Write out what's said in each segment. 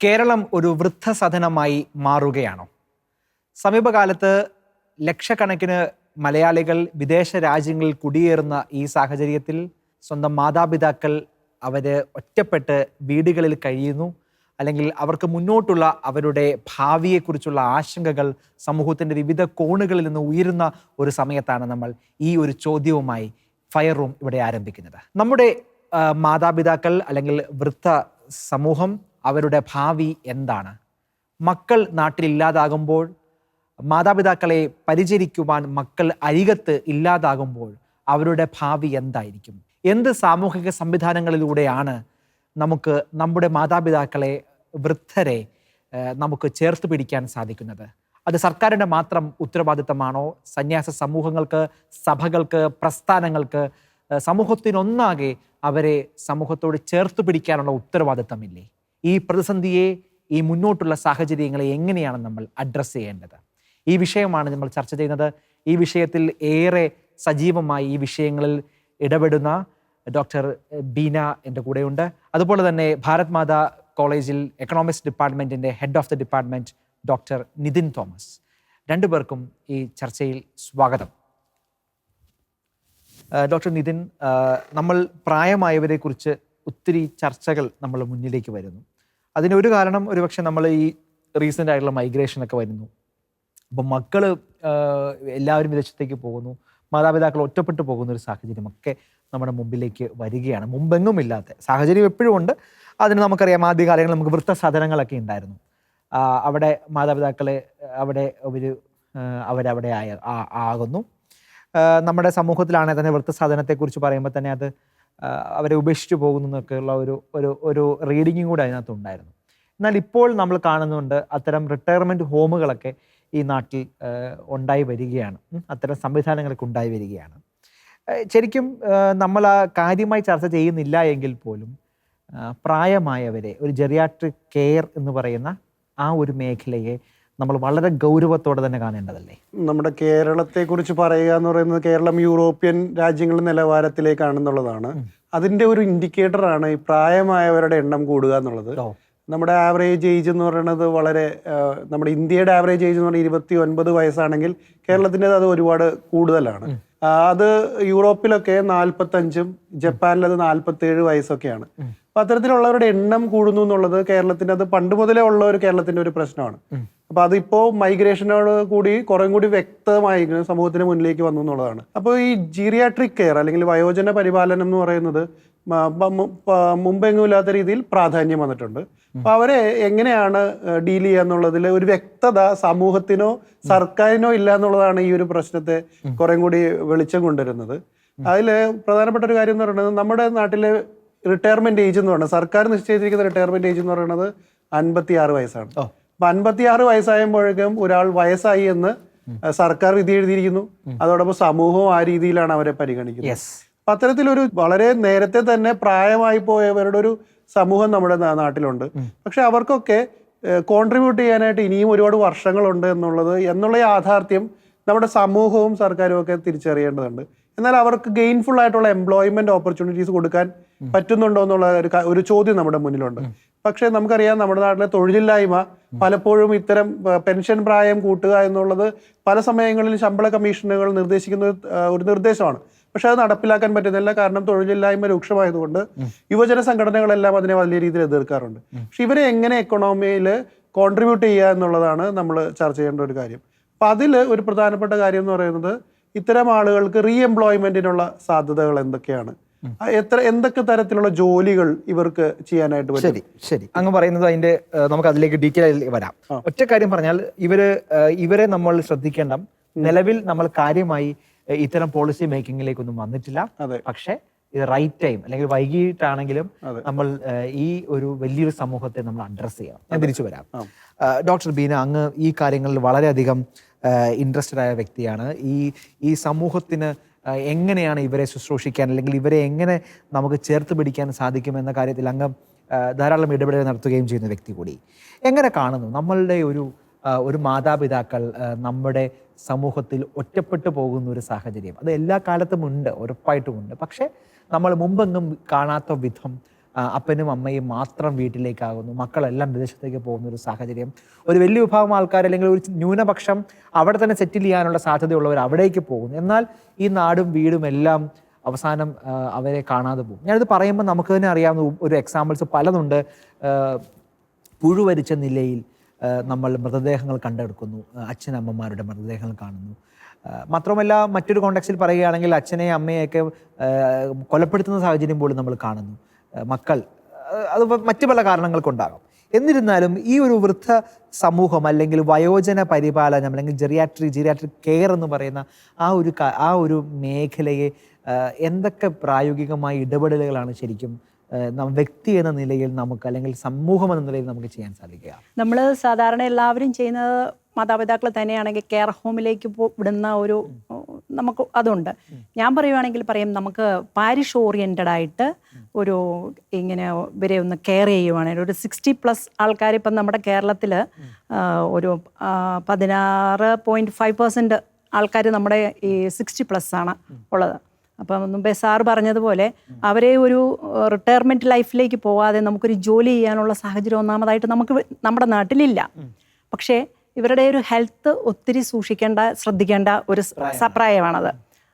കേരളം ഒരു വൃദ്ധസദനമായി മാറുകയാണോ? സമീപകാലത്ത് ലക്ഷക്കണക്കിന് മലയാളികൾ വിദേശ രാജ്യങ്ങളിൽ കുടിയേറുന്ന ഈ സാഹചര്യത്തിൽ സ്വന്തം മാതാപിതാക്കൾ അവർ ഒറ്റപ്പെട്ട് വീടുകളിൽ കഴിയുന്നു. അല്ലെങ്കിൽ അവർക്ക് മുന്നോട്ടുള്ള അവരുടെ ഭാവിയെക്കുറിച്ചുള്ള ആശങ്കകൾ സമൂഹത്തിന്റെ വിവിധ കോണുകളിൽ നിന്ന് ഉയരുന്ന ഒരു സമയത്താണ് നമ്മൾ ഈ ഒരു ചോദ്യവുമായി ഫയർ റൂം ഇവിടെ ആരംഭിക്കുന്നത്. നമ്മുടെ മാതാപിതാക്കൾ അല്ലെങ്കിൽ വൃദ്ധ സമൂഹം അവരുടെ ഭാവി എന്താണ്? മക്കൾ നാട്ടിലില്ലാതാകുമ്പോൾ മാതാപിതാക്കളെ പരിചരിക്കുവാൻ മക്കൾ അരികത്ത് ഇല്ലാതാകുമ്പോൾ അവരുടെ ഭാവി എന്തായിരിക്കും? എന്ത് സാമൂഹിക സംവിധാനങ്ങളിലൂടെയാണ് നമുക്ക് നമ്മുടെ മാതാപിതാക്കളെ വൃദ്ധരെ നമുക്ക് ചേർത്ത് പിടിക്കാൻ സാധിക്കുന്നത്? അത് സർക്കാരിന്റെ മാത്രം ഉത്തരവാദിത്തമാണോ? സന്യാസ സമൂഹങ്ങൾക്ക് സഭകൾക്ക് പ്രസ്ഥാനങ്ങൾക്ക് സമൂഹത്തിനൊന്നാകെ അവരെ സമൂഹത്തോട് ചേർത്ത് പിടിക്കാനുള്ള ഉത്തരവാദിത്തമില്ലേ? ഈ പ്രതിസന്ധിയെ ഈ മുന്നോട്ടുള്ള സാഹചര്യങ്ങളെ എങ്ങനെയാണ് നമ്മൾ അഡ്രസ്സ് ചെയ്യേണ്ടത്? ഈ വിഷയമാണ് നമ്മൾ ചർച്ച ചെയ്യുന്നത്. ഈ വിഷയത്തിൽ ഏറെ സജീവമായി ഈ വിഷയങ്ങളിൽ ഇടപെടുന്ന ഡോക്ടർ ബീന എന്റെ കൂടെയുണ്ട്. അതുപോലെ തന്നെ ഭാരത് മാതാ കോളേജിൽ എക്കണോമിക്സ് ഡിപ്പാർട്ട്മെന്റിന്റെ head of the department doctor Nithin Thomas. രണ്ടുപേർക്കും ഈ ചർച്ചയിൽ സ്വാഗതം. ഡോക്ടർ നിതിൻ നമ്മൾ പ്രായമായവരെ കുറിച്ച് ഒത്തിരി ചർച്ചകൾ നമ്മൾ മുന്നിലേക്ക് വരുന്നു. അതിനൊരു കാരണം ഒരുപക്ഷെ നമ്മൾ ഈ റീസെന്റ് ആയിട്ടുള്ള മൈഗ്രേഷനൊക്കെ വരുന്നു. അപ്പം മക്കൾ എല്ലാവരും വിദേശത്തേക്ക് പോകുന്നു. മാതാപിതാക്കൾ ഒറ്റപ്പെട്ടു പോകുന്ന ഒരു സാഹചര്യമൊക്കെ നമ്മുടെ മുമ്പിലേക്ക് വരികയാണ്. മുമ്പെങ്ങും ഇല്ലാത്ത സാഹചര്യം എപ്പോഴും ഉണ്ട്. അതിന് നമുക്കറിയാം ആദ്യകാലങ്ങളിൽ നമുക്ക് വൃത്തസാധനങ്ങളൊക്കെ ഉണ്ടായിരുന്നു. അവിടെ മാതാപിതാക്കളെ അവിടെ ഒരു അവരവിടെ ആയ ആകുന്നു. നമ്മുടെ സമൂഹത്തിലാണെങ്കിൽ തന്നെ വൃത്തസാധനത്തെക്കുറിച്ച് പറയുമ്പോൾ തന്നെ അത് അവരെ ഉപേക്ഷിച്ചു പോകുന്നു എന്നൊക്കെയുള്ള ഒരു ഒരു ഒരു റീഡിങ്ങും കൂടി അതിനകത്ത് ഉണ്ടായിരുന്നു. എന്നാൽ ഇപ്പോൾ നമ്മൾ കാണുന്നുണ്ട് അത്തരം റിട്ടയർമെന്റ് ഹോമുകളൊക്കെ ഈ നാട്ടിൽ ഉണ്ടായി വരികയാണ്. അത്തരം സംവിധാനങ്ങളൊക്കെ ഉണ്ടായി വരികയാണ്. ശരിക്കും നമ്മൾ ആ കാര്യമായി ചർച്ച ചെയ്യുന്നില്ല എങ്കിൽ പോലും പ്രായമായവരെ ഒരു ജെറിയാട്രിക് കെയർ എന്ന് പറയുന്ന ആ ഒരു മേഖലയെ നമ്മൾ വളരെ ഗൗരവത്തോടെ തന്നെ കാണേണ്ടതല്ലേ? നമ്മുടെ കേരളത്തെ കുറിച്ച് പറയുക എന്ന് പറയുന്നത് കേരളം യൂറോപ്യൻ രാജ്യങ്ങളുടെ നിലവാരത്തിലേക്കാണെന്നുള്ളതാണ് അതിന്റെ ഒരു ഇൻഡിക്കേറ്റർ ആണ് ഈ പ്രായമായവരുടെ എണ്ണം കൂടുക എന്നുള്ളത്. നമ്മുടെ ആവറേജ് ഏജ് എന്ന് പറയുന്നത് വളരെ നമ്മുടെ ഇന്ത്യയുടെ ആവറേജ് ഏജ് എന്ന് പറയുന്നത് ഇരുപത്തി ഒൻപത് വയസ്സാണെങ്കിൽ കേരളത്തിന്റെ അത് ഒരുപാട് കൂടുതലാണ്. അത് യൂറോപ്പിലൊക്കെ നാൽപ്പത്തഞ്ചും ജപ്പാനിലത് നാൽപ്പത്തേഴ് വയസ്സൊക്കെയാണ്. അപ്പൊ അത്തരത്തിലുള്ളവരുടെ എണ്ണം കൂടുന്നു എന്നുള്ളത് കേരളത്തിന്റെ അത് പണ്ട് മുതലേ ഉള്ള ഒരു കേരളത്തിന്റെ ഒരു പ്രശ്നമാണ്. അപ്പൊ അതിപ്പോ മൈഗ്രേഷനോട് കൂടി കുറേ കൂടി വ്യക്തമായി സമൂഹത്തിന് മുന്നിലേക്ക് വന്നു എന്നുള്ളതാണ്. അപ്പോൾ ഈ ജീറിയാട്രിക് കെയർ അല്ലെങ്കിൽ വയോജന പരിപാലനം എന്ന് പറയുന്നത് മുമ്പെങ്ങും ഇല്ലാത്ത രീതിയിൽ പ്രാധാന്യം വന്നിട്ടുണ്ട്. അപ്പൊ അവരെ എങ്ങനെയാണ് ഡീൽ ചെയ്യുക എന്നുള്ളതിൽ ഒരു വ്യക്തത സമൂഹത്തിനോ സർക്കാരിനോ ഇല്ല എന്നുള്ളതാണ് ഈ ഒരു പ്രശ്നത്തെ കുറേ കൂടി വെളിച്ചം കൊണ്ടുവരുന്നത്. അതിൽ പ്രധാനപ്പെട്ട ഒരു കാര്യം എന്ന് പറയുന്നത് നമ്മുടെ നാട്ടിലെ റിട്ടയർമെന്റ് ഏജ് എന്ന് പറയുന്നത് സർക്കാർ നിശ്ചയിച്ചിരിക്കുന്ന റിട്ടയർമെന്റ് ഏജ് എന്ന് പറയുന്നത് അൻപത്തി ആറ് വയസ്സാണ്. അപ്പൊ അൻപത്തിയാറ് വയസ്സായപ്പോഴേക്കും ഒരാൾ വയസ്സായി എന്ന് സർക്കാർ വിധി എഴുതിയിരിക്കുന്നു. അതോടൊപ്പം സമൂഹവും ആ രീതിയിലാണ് അവരെ പരിഗണിക്കുന്നത്. അപ്പൊ അത്തരത്തിലൊരു വളരെ നേരത്തെ തന്നെ പ്രായമായി പോയവരുടെ ഒരു സമൂഹം നമ്മുടെ നാട്ടിലുണ്ട്. പക്ഷെ അവർക്കൊക്കെ കോൺട്രിബ്യൂട്ട് ചെയ്യാനായിട്ട് ഇനിയും ഒരുപാട് വർഷങ്ങളുണ്ട് എന്നുള്ളത് എന്നുള്ള യാഥാർത്ഥ്യം നമ്മുടെ സമൂഹവും സർക്കാരും ഒക്കെ തിരിച്ചറിയേണ്ടതുണ്ട്. എന്നാൽ അവർക്ക് ഗെയിൻഫുൾ ആയിട്ടുള്ള എംപ്ലോയ്മെന്റ് ഓപ്പർച്യൂണിറ്റീസ് കൊടുക്കാൻ പറ്റുന്നുണ്ടോ എന്നുള്ള ഒരു ചോദ്യം നമ്മുടെ മുന്നിലുണ്ട്. പക്ഷേ നമുക്കറിയാം നമ്മുടെ നാട്ടിലെ തൊഴിലില്ലായ്മ പലപ്പോഴും ഇത്തരം പെൻഷൻ പ്രായം കൂട്ടുക എന്നുള്ളത് പല സമയങ്ങളിൽ ശമ്പള കമ്മീഷനുകൾ നിർദ്ദേശിക്കുന്ന ഒരു, നിർദ്ദേശമാണ്. പക്ഷെ അത് നടപ്പിലാക്കാൻ പറ്റുന്നില്ല. കാരണം തൊഴിലില്ലായ്മ രൂക്ഷമായതുകൊണ്ട് യുവജന സംഘടനകളെല്ലാം അതിനെ വലിയ രീതിയിൽ എതിർക്കാറുണ്ട്. പക്ഷെ ഇവരെ എങ്ങനെ എക്കണോമിയിൽ കോൺട്രിബ്യൂട്ട് ചെയ്യുക എന്നുള്ളതാണ് നമ്മൾ ചർച്ച ചെയ്യേണ്ട ഒരു കാര്യം. അപ്പൊ അതിൽ ഒരു പ്രധാനപ്പെട്ട കാര്യം എന്ന് പറയുന്നത് ഇത്തരം ആളുകൾക്ക് റീ എംപ്ലോയ്മെന്റിനുള്ള സാധ്യതകൾ എന്തൊക്കെയാണ്? എത്ര എന്തൊക്കെ തരത്തിലുള്ള ജോലികൾ ഇവർക്ക് ചെയ്യാനായിട്ട് പറ്റും? ശരി ശരി. അങ്ങ് പറയുന്നത് അതിന്റെ നമുക്ക് അതിലേക്ക് ഡീറ്റെയിൽ വരാം. ഒറ്റ കാര്യം പറഞ്ഞാൽ ഇവർ ഇവരെ നമ്മൾ ശ്രദ്ധിക്കേണ്ട. നിലവിൽ നമ്മൾ കാര്യമായി ഇത്തരം പോളിസി മേക്കിങ്ങിലേക്കൊന്നും വന്നിട്ടില്ല. പക്ഷെ ഇത് റൈറ്റ് ടൈം അല്ലെങ്കിൽ വൈകിട്ടാണെങ്കിലും നമ്മൾ ഈ ഒരു വലിയൊരു സമൂഹത്തെ നമ്മൾ അഡ്രസ് ചെയ്യണം. ഞാൻ തിരിച്ചു വരാം. ഡോക്ടർ ബീന അങ്ങ് ഈ കാര്യങ്ങളിൽ വളരെയധികം ഇൻട്രസ്റ്റഡ് ആയ വ്യക്തിയാണ്. ഈ ഈ സമൂഹത്തിന് എങ്ങനെയാണ് ഇവരെ ശുശ്രൂഷിക്കാൻ അല്ലെങ്കിൽ ഇവരെ എങ്ങനെ നമുക്ക് ചേർത്ത് പിടിക്കാൻ സാധിക്കുമെന്ന കാര്യത്തിൽ അങ്ങ് ധാരാളം ഇടപെടൽ നടത്തുകയും ചെയ്യുന്ന വ്യക്തി കൂടി. എങ്ങനെ കാണുന്നു? നമ്മളുടെ ഒരു ഒരു മാതാപിതാക്കൾ നമ്മുടെ സമൂഹത്തിൽ ഒറ്റപ്പെട്ടു പോകുന്ന ഒരു സാഹചര്യം. അത് എല്ലാ കാലത്തും ഉണ്ട് ഉറപ്പായിട്ടും ഉണ്ട്. പക്ഷേ നമ്മൾ മുമ്പെങ്ങും കാണാത്ത വിധം അപ്പനും അമ്മയും മാത്രം വീട്ടിലേക്കാകുന്നു. മക്കളെല്ലാം വിദേശത്തേക്ക് പോകുന്ന ഒരു സാഹചര്യം. ഒരു വലിയ വിഭാഗം ആൾക്കാർ അല്ലെങ്കിൽ ഒരു ന്യൂനപക്ഷം അവിടെ തന്നെ സെറ്റിൽ ചെയ്യാനുള്ള സാധ്യതയുള്ളവർ അവിടേക്ക് പോകുന്നു. എന്നാൽ ഈ നാടും വീടും എല്ലാം അവസാനം അവരെ കാണാതെ പോകും. ഞാനിത് പറയുമ്പോൾ നമുക്ക് തന്നെ അറിയാവുന്ന ഒരു എക്സാമ്പിൾസ് പലതുണ്ട്. പുഴുവരിച്ച നിലയിൽ നമ്മൾ മൃതദേഹങ്ങൾ കണ്ടെടുക്കുന്നു. അച്ഛനമ്മമാരുടെ മൃതദേഹങ്ങൾ കാണുന്നു. മാത്രമല്ല മറ്റൊരു കോണ്ടക്സ്റ്റിൽ പറയുകയാണെങ്കിൽ അച്ഛനെയും അമ്മയെയൊക്കെ കൊലപ്പെടുത്തുന്ന സാഹചര്യം പോലും നമ്മൾ കാണുന്നു. മക്കൾ അത് മറ്റു പല കാരണങ്ങൾ കൊണ്ടാകാം എന്നിരുന്നാലും ഈ ഒരു വൃദ്ധ സമൂഹം അല്ലെങ്കിൽ വയോജന പരിപാലനം അല്ലെങ്കിൽ ജെറിയാട്രി ജെറിയാട്രി കെയർ എന്ന് പറയുന്ന ആ ഒരു ആ ഒരു മേഖലയെ എന്തൊക്കെ പ്രായോഗികമായ ഇടപെടലുകളാണ് ശരിക്കും വ്യക്തി എന്ന നിലയിൽ നമുക്ക് അല്ലെങ്കിൽ സമൂഹം എന്ന നിലയിൽ നമുക്ക് ചെയ്യാൻ സാധിക്കുക? നമ്മൾ സാധാരണ എല്ലാവരും ചെയ്യുന്നത് മാതാപിതാക്കൾ തന്നെയാണെങ്കിൽ കെയർ ഹോമിലേക്ക് വിടുന്ന ഒരു നമുക്ക് അതുണ്ട്. ഞാൻ പറയുവാണെങ്കിൽ പറയും നമുക്ക് പാരിഷ് ഓറിയന്റഡ് ആയിട്ട് ഒരു ഇങ്ങനെ ഇവരെ ഒന്ന് കെയർ ചെയ്യുവാണെങ്കിൽ ഒരു സിക്സ്റ്റി പ്ലസ് ആൾക്കാർ ഇപ്പം നമ്മുടെ കേരളത്തിൽ ഒരു പതിനാറ് പോയിന്റ് ഫൈവ് പെർസെന്റ് ആൾക്കാർ നമ്മുടെ ഈ സിക്സ്റ്റി പ്ലസ് ആണ് ഉള്ളത്. അപ്പം മുമ്പേ സാറ് പറഞ്ഞതുപോലെ അവരെ ഒരു റിട്ടയർമെന്റ് ലൈഫിലേക്ക് പോവാതെ നമുക്കൊരു ജോലി ചെയ്യാനുള്ള സാഹചര്യം ഒന്നാമതായിട്ട് നമുക്ക് നമ്മുടെ നാട്ടിലില്ല. പക്ഷേ ഇവരുടെ ഒരു ഹെൽത്ത് ഒത്തിരി സൂക്ഷിക്കേണ്ട ശ്രദ്ധിക്കേണ്ട ഒരു സപ്രായമാണത്.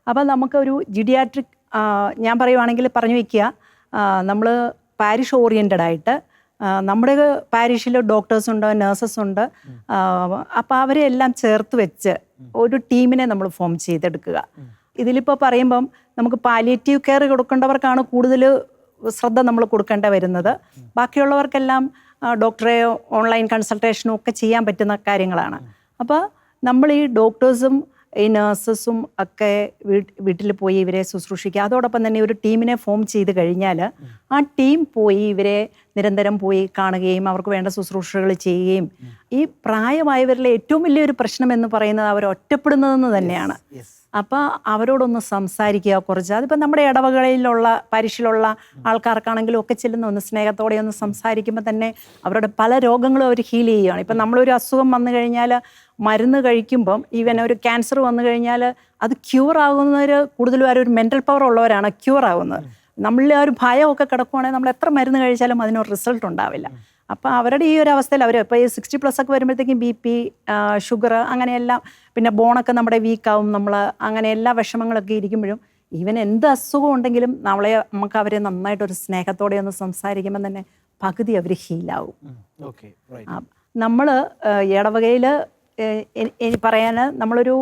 അപ്പം നമുക്കൊരു ജിഡിയാട്രിക് ഞാൻ പറയുവാണെങ്കിൽ പറഞ്ഞു വയ്ക്കുക നമ്മൾ പാരിഷ് ഓറിയന്റഡ് ആയിട്ട് നമ്മുടെ പാരിഷിൽ ഡോക്ടേഴ്സ് ഉണ്ട് നഴ്സസ് ഉണ്ട് അപ്പോൾ അവരെ എല്ലാം ചേർത്ത് വെച്ച് ഒരു ടീമിനെ നമ്മൾ ഫോം ചെയ്തെടുക്കുക. ഇതിലിപ്പോൾ പറയുമ്പം നമുക്ക് പാലിയേറ്റീവ് കെയർ കൊടുക്കേണ്ടവർക്കാണ് കൂടുതൽ ശ്രദ്ധ നമ്മൾ കൊടുക്കേണ്ട വരുന്നത്. ബാക്കിയുള്ളവർക്കെല്ലാം ഡോക്ടറെ ഓൺലൈൻ കൺസൾട്ടേഷനും ഒക്കെ ചെയ്യാൻ പറ്റുന്ന കാര്യങ്ങളാണ്. അപ്പോൾ നമ്മൾ ഈ ഡോക്ടേഴ്സും ഈ നഴ്സസും ഒക്കെ വീട്ടിൽ പോയി ഇവരെ ശുശ്രൂഷിക്കുക. അതോടൊപ്പം തന്നെ ഒരു ടീമിനെ ഫോം ചെയ്ത് കഴിഞ്ഞാൽ ആ ടീം പോയി ഇവരെ നിരന്തരം പോയി കാണുകയും അവർക്ക് വേണ്ട ശുശ്രൂഷകൾ ചെയ്യുകയും ഈ പ്രായമായവരിലെ ഏറ്റവും വലിയൊരു പ്രശ്നം എന്ന് പറയുന്നത് അവർ ഒറ്റപ്പെടുന്നതെന്ന് തന്നെയാണ്. അപ്പോൾ അവരോടൊന്ന് സംസാരിക്കുക കുറച്ച്. അതിപ്പോൾ നമ്മുടെ ഇടവകളിലുള്ള പരിശിലുള്ള ആൾക്കാർക്കാണെങ്കിലും ഒക്കെ ചെല്ലുന്ന ഒന്ന് സ്നേഹത്തോടെ ഒന്ന് സംസാരിക്കുമ്പോൾ തന്നെ അവരുടെ പല രോഗങ്ങളും അവർ ഹീൽ ചെയ്യുകയാണ്. ഇപ്പം നമ്മളൊരു അസുഖം വന്നു കഴിഞ്ഞാൽ മരുന്ന് കഴിക്കുമ്പം ഈവൻ ഒരു ക്യാൻസർ വന്നു കഴിഞ്ഞാൽ അത് ക്യൂർ ആകുന്നവർ കൂടുതലും ആ ഒരു മെന്റൽ പവർ ഉള്ളവരാണ് ക്യൂർ ആകുന്നത് നമ്മളിൽ ആ ഒരു ഭയമൊക്കെ കിടക്കുവാണെങ്കിൽ നമ്മൾ എത്ര മരുന്ന് കഴിച്ചാലും അതിനൊരു റിസൾട്ട് ഉണ്ടാവില്ല. അപ്പോൾ അവരുടെ ഈ ഒരു അവസ്ഥയിൽ അവർ ഇപ്പോൾ ഈ സിക്സ്റ്റി പ്ലസ് ഒക്കെ വരുമ്പോഴത്തേക്കും ബി പി ഷുഗർ അങ്ങനെയെല്ലാം പിന്നെ ബോണൊക്കെ നമ്മുടെ വീക്കാവും നമ്മൾ അങ്ങനെ എല്ലാ വിഷമങ്ങളൊക്കെ ഇരിക്കുമ്പോഴും ഈവൻ എന്ത് അസുഖം ഉണ്ടെങ്കിലും നമ്മളെ നമുക്ക് അവരെ നന്നായിട്ടൊരു സ്നേഹത്തോടെ ഒന്ന് സംസാരിക്കുമ്പോൾ തന്നെ പകുതി അവർ ഹീലാവും ഓക്കെ നമ്മൾ ഇടവകയിൽ ഇനി പറയാൻ നമ്മളൊരു